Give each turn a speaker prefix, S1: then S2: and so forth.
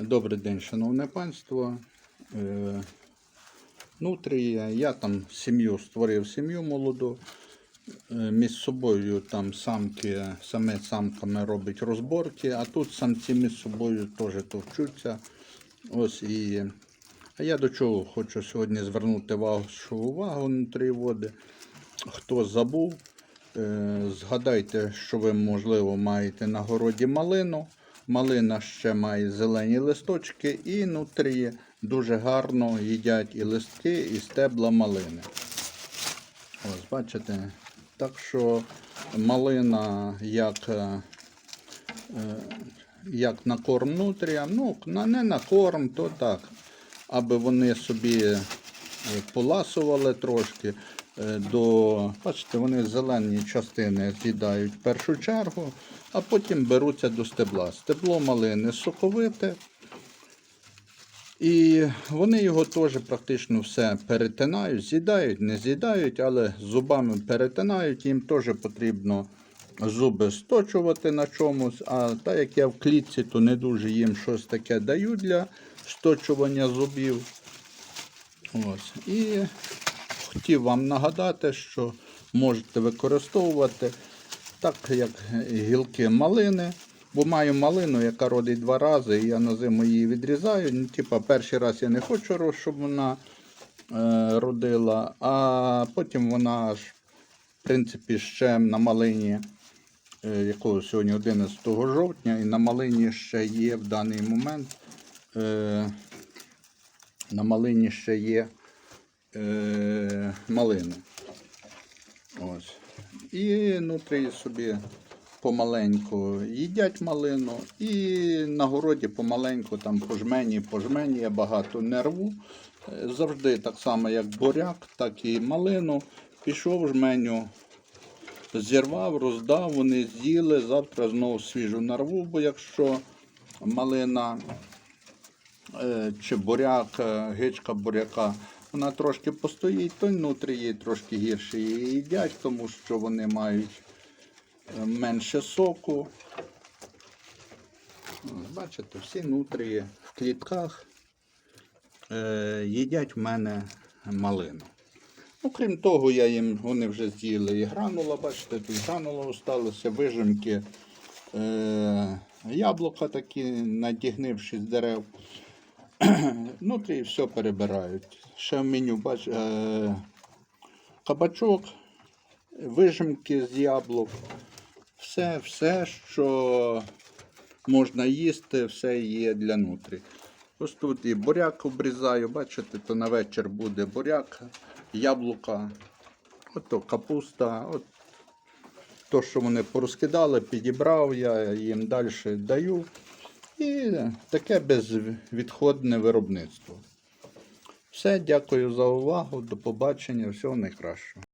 S1: Добрий день, шановне панство. Е, Нутрія. Я там сім'ю створив сім'ю молоду. Е, Між собою там самки, саме самками робить розборки, а тут самці між собою теж товчуться. Ось і. А я до чого хочу сьогодні звернути вашу увагу внутрі води. Хто забув, е, згадайте, що ви, можливо, маєте на городі малину. Малина ще має зелені листочки, і внутрі дуже гарно їдять і листки, і стебла малини. Ось, бачите. Так що малина як, е, е, як на корм нутріям, ну, не на корм, то так, аби вони собі е, поласували трошки. Е, До, бачите, вони зелені частини з'їдають в першу чергу, а потім беруться до стебла. Стебло малини соковите. І вони його теж практично все перетинають, з'їдають, не з'їдають, але зубами перетинають. Їм теж потрібно зуби сточувати на чомусь. А так як я в клітці, то не дуже їм щось таке даю для сточування зубів. Ось. І хотів вам нагадати, що можете використовувати так, як гілки малини. Бо маю малину, яка родить два рази, і я на зиму її відрізаю. Ну, типа, перший раз я не хочу, щоб вона е, родила, а потім вона аж, в принципі, ще на малині, е, якого сьогодні 11 жовтня, і на малині ще є в даний момент. Е, на малині ще є е, малини. Ось. І внутрі собі помаленьку їдять малину, і на городі помаленьку там по жмені, по жмені я багато не рву. Е, Завжди так само, як буряк, так і малину. Пішов жменю, зірвав, роздав, вони з'їли. Завтра знову свіжу нарву, бо якщо малина е, чи буряк, е, гичка буряка, вона трошки постоїть, то внутрі її трошки гірше її їдять, тому що вони мають е, менше соку. Бачите, всі нутрії в клітках е, їдять в мене малину. Ну, крім того, я їм, вони вже з'їли і гранула, бачите, тут гранула осталося, вижимки, е, яблука такі, надігнивши дерев. Внутрі все перебирають. Ще в меню бач, е, кабачок, вижимки з яблук. Все, все, що можна їсти, все є для нутрі. Ось тут і буряк обрізаю, бачите, то на вечір буде буряк, яблука, ото капуста. От то, що вони порозкидали, підібрав, я їм далі даю. І таке безвідходне виробництво. Все, дякую за увагу. До побачення, всього найкращого.